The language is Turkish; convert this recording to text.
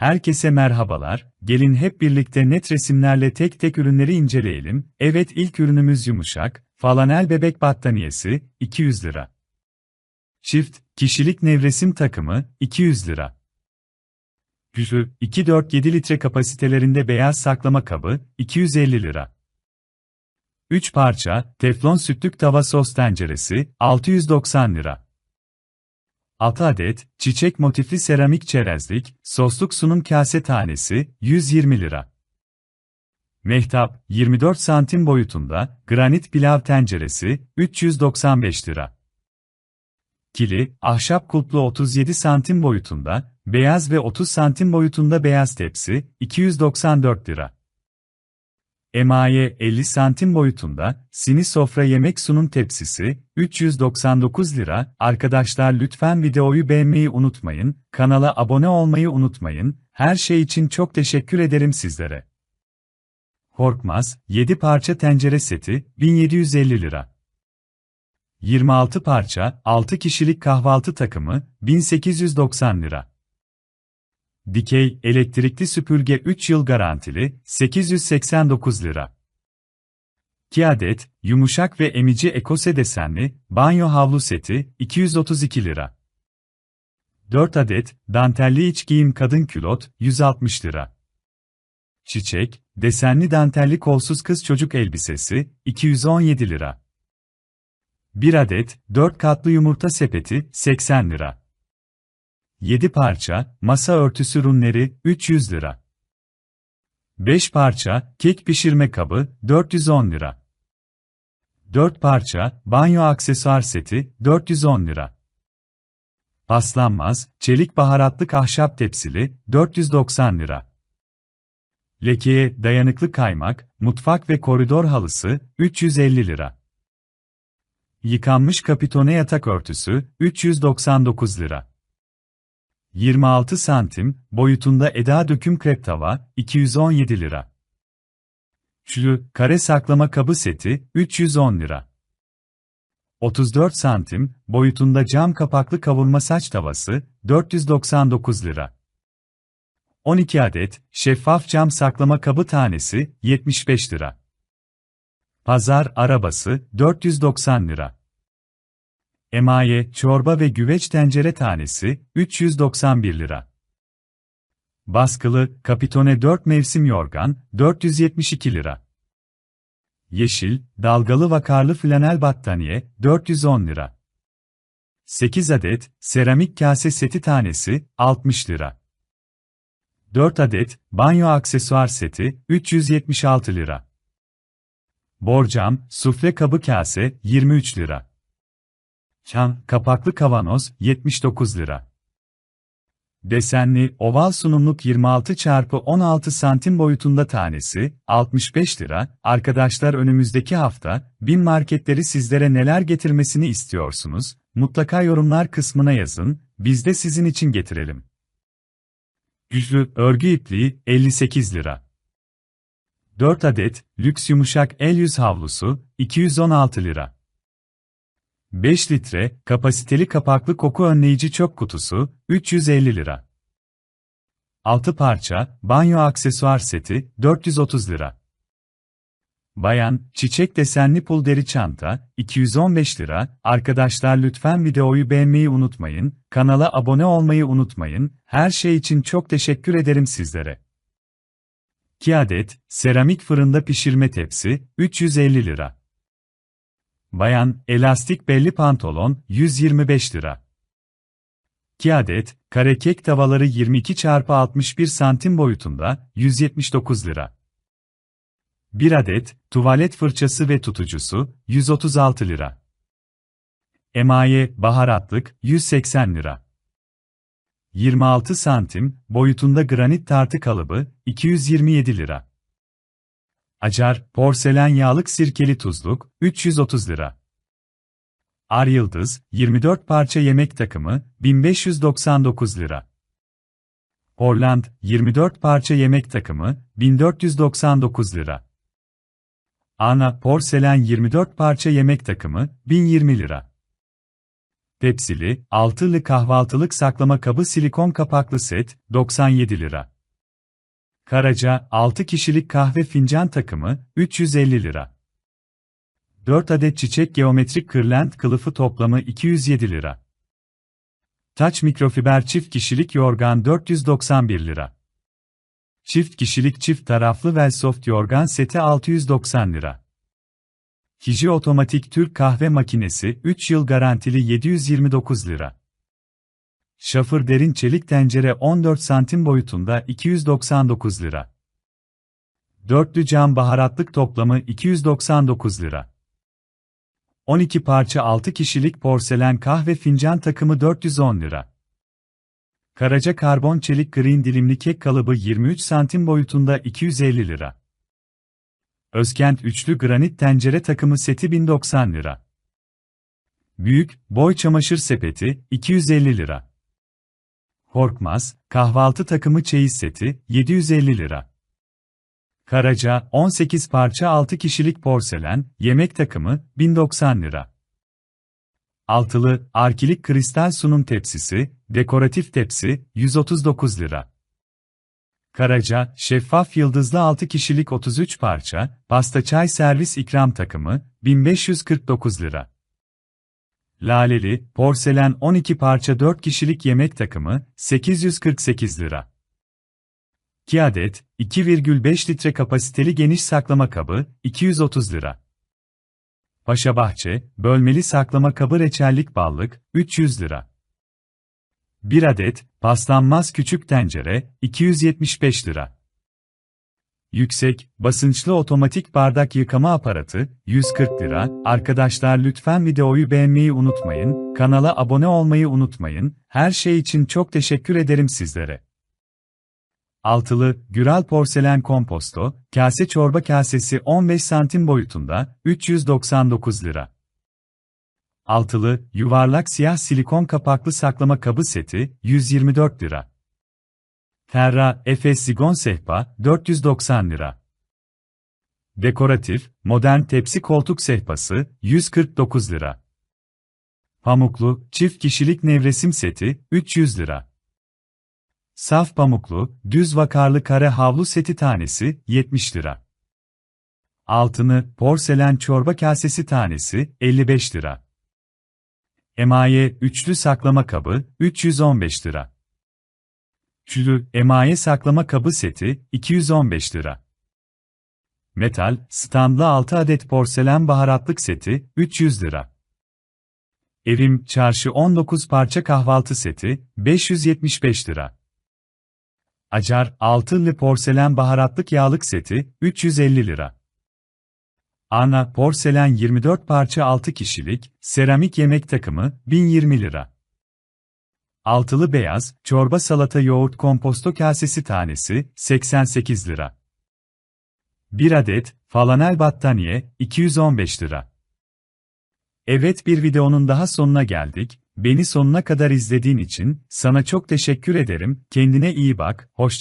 Herkese merhabalar, gelin hep birlikte net resimlerle tek tek ürünleri inceleyelim. Evet ilk ürünümüz yumuşak, falanel bebek battaniyesi, 200 lira. Çift, kişilik nevresim takımı, 200 lira. Güçlü, 2-4-7 litre kapasitelerinde beyaz saklama kabı, 250 lira. 3 parça, teflon sütlük tava sos tenceresi, 690 lira. 6 adet, çiçek motifli seramik çerezlik, sosluk sunum kase tanesi, 120 lira. Mehtap, 24 santim boyutunda, granit pilav tenceresi, 395 lira. Kili, ahşap kulplu 37 santim boyutunda, beyaz ve 30 santim boyutunda beyaz tepsi, 294 lira. Emaye 50 santim boyutunda, sini sofra yemek sunum tepsisi, 399 lira. Arkadaşlar lütfen videoyu beğenmeyi unutmayın, kanala abone olmayı unutmayın, her şey için çok teşekkür ederim sizlere. Korkmaz, 7 parça tencere seti, 1750 lira. 26 parça, 6 kişilik kahvaltı takımı, 1890 lira. Dikey, elektrikli süpürge 3 yıl garantili, 889 lira. 2 adet, yumuşak ve emici ekose desenli, banyo havlu seti, 232 lira. 4 adet, dantelli iç giyim kadın külot, 160 lira. Çiçek, desenli dantelli kolsuz kız çocuk elbisesi, 217 lira. 1 adet, 4 katlı yumurta sepeti, 80 lira. 7 parça, masa örtüsü runleri, 300 lira. 5 parça, kek pişirme kabı, 410 lira. 4 parça, banyo aksesuar seti, 410 lira. Paslanmaz, çelik baharatlı ahşap tepsili, 490 lira. Lekeye dayanıklı kaymak, mutfak ve koridor halısı, 350 lira. Yıkanmış kapitone yatak örtüsü, 399 lira. 26 santim, boyutunda eda döküm krep tava, 217 lira. Çülü, kare saklama kabı seti, 310 lira. 34 santim, boyutunda cam kapaklı kavurma saç tavası, 499 lira. 12 adet, şeffaf cam saklama kabı tanesi, 75 lira. Pazar arabası, 490 lira. Emaye, çorba ve güveç tencere tanesi, 391 lira. Baskılı, kapitone 4 mevsim yorgan, 472 lira. Yeşil, dalgalı vakarlı flanel battaniye, 410 lira. 8 adet, seramik kase seti tanesi, 60 lira. 4 adet, banyo aksesuar seti, 376 lira. Borcam, sufle kabı kase, 23 lira. Çan, kapaklı kavanoz, 79 lira. Desenli, oval sunumluk 26 x 16 santim boyutunda tanesi, 65 lira. Arkadaşlar önümüzdeki hafta, bin marketleri sizlere neler getirmesini istiyorsunuz? Mutlaka yorumlar kısmına yazın, biz de sizin için getirelim. Güçlü, örgü ipliği, 58 lira. 4 adet, lüks yumuşak el yüz havlusu, 216 lira. 5 litre, kapasiteli kapaklı koku önleyici çöp kutusu, 350 lira. 6 parça, banyo aksesuar seti, 430 lira. Bayan, çiçek desenli pul deri çanta, 215 lira. Arkadaşlar lütfen videoyu beğenmeyi unutmayın, kanala abone olmayı unutmayın, her şey için çok teşekkür ederim sizlere. 2 adet, seramik fırında pişirme tepsi, 350 lira. Bayan, elastik belli pantolon, 125 lira. 2 adet, kare kek tavaları 22 x 61 santim boyutunda, 179 lira. 1 adet, tuvalet fırçası ve tutucusu, 136 lira. Emaye, baharatlık, 180 lira. 26 santim, boyutunda granit tartı kalıbı, 227 lira. Acar, porselen yağlık sirkeli tuzluk, 330 lira. Ar Yıldız, 24 parça yemek takımı, 1599 lira. Orland, 24 parça yemek takımı, 1499 lira. Ana, porselen 24 parça yemek takımı, 1020 lira. Tepsili, altılı kahvaltılık saklama kabı silikon kapaklı set, 97 lira. Karaca, 6 kişilik kahve fincan takımı, 350 lira. 4 adet çiçek geometrik kırlent kılıfı toplamı 207 lira. Taç mikrofiber çift kişilik yorgan 491 lira. Çift kişilik çift taraflı Velsoft yorgan seti 690 lira. Hiji otomatik Türk kahve makinesi 3 yıl garantili 729 lira. Şafır derin çelik tencere 14 santim boyutunda 299 lira. Dörtlü cam baharatlık toplamı 299 lira. 12 parça 6 kişilik porselen kahve fincan takımı 410 lira. Karaca karbon çelik green dilimli kek kalıbı 23 santim boyutunda 250 lira. Özkent üçlü granit tencere takımı seti 1090 lira. Büyük, boy çamaşır sepeti, 250 lira. Korkmaz, kahvaltı takımı çeyiz seti, 750 lira. Karaca, 18 parça 6 kişilik porselen, yemek takımı, 1090 lira. Altılı, arkilik kristal sunum tepsisi, dekoratif tepsi, 139 lira. Karaca, şeffaf yıldızlı 6 kişilik 33 parça, pasta çay servis ikram takımı, 1549 lira. Laleli, porselen 12 parça 4 kişilik yemek takımı, 848 lira. 2 adet, 2,5 litre kapasiteli geniş saklama kabı, 230 lira. Paşa Bahçe, bölmeli saklama kabı reçellik ballık, 300 lira. 1 adet, paslanmaz küçük tencere, 275 lira. Yüksek, basınçlı otomatik bardak yıkama aparatı, 140 lira. Arkadaşlar lütfen videoyu beğenmeyi unutmayın, kanala abone olmayı unutmayın, her şey için çok teşekkür ederim sizlere. Altılı, Güral porselen komposto, kase çorba kasesi 15 santim boyutunda, 399 lira. Altılı, yuvarlak siyah silikon kapaklı saklama kabı seti, 124 lira. Terra, Efes Zigon sehpa, 490 lira. Dekoratif, modern tepsi koltuk sehpası, 149 lira. Pamuklu, çift kişilik nevresim seti, 300 lira. Saf pamuklu, düz vakarlı kare havlu seti tanesi, 70 lira. Altını, porselen çorba kasesi tanesi, 55 lira. Emaye, üçlü saklama kabı, 315 lira. Üçlü, emaye saklama kabı seti, 215 lira. Metal, standlı 6 adet porselen baharatlık seti, 300 lira. Evim, çarşı 19 parça kahvaltı seti, 575 lira. Acar, altınlı porselen baharatlık yağlık seti, 350 lira. Ana, porselen 24 parça 6 kişilik, seramik yemek takımı, 1020 lira. Altılı beyaz, çorba salata yoğurt komposto kasesi tanesi, 88 lira. 1 adet, falanel battaniye, 215 lira. Evet bir videonun daha sonuna geldik. Beni sonuna kadar izlediğin için sana çok teşekkür ederim. Kendine iyi bak. Hoşça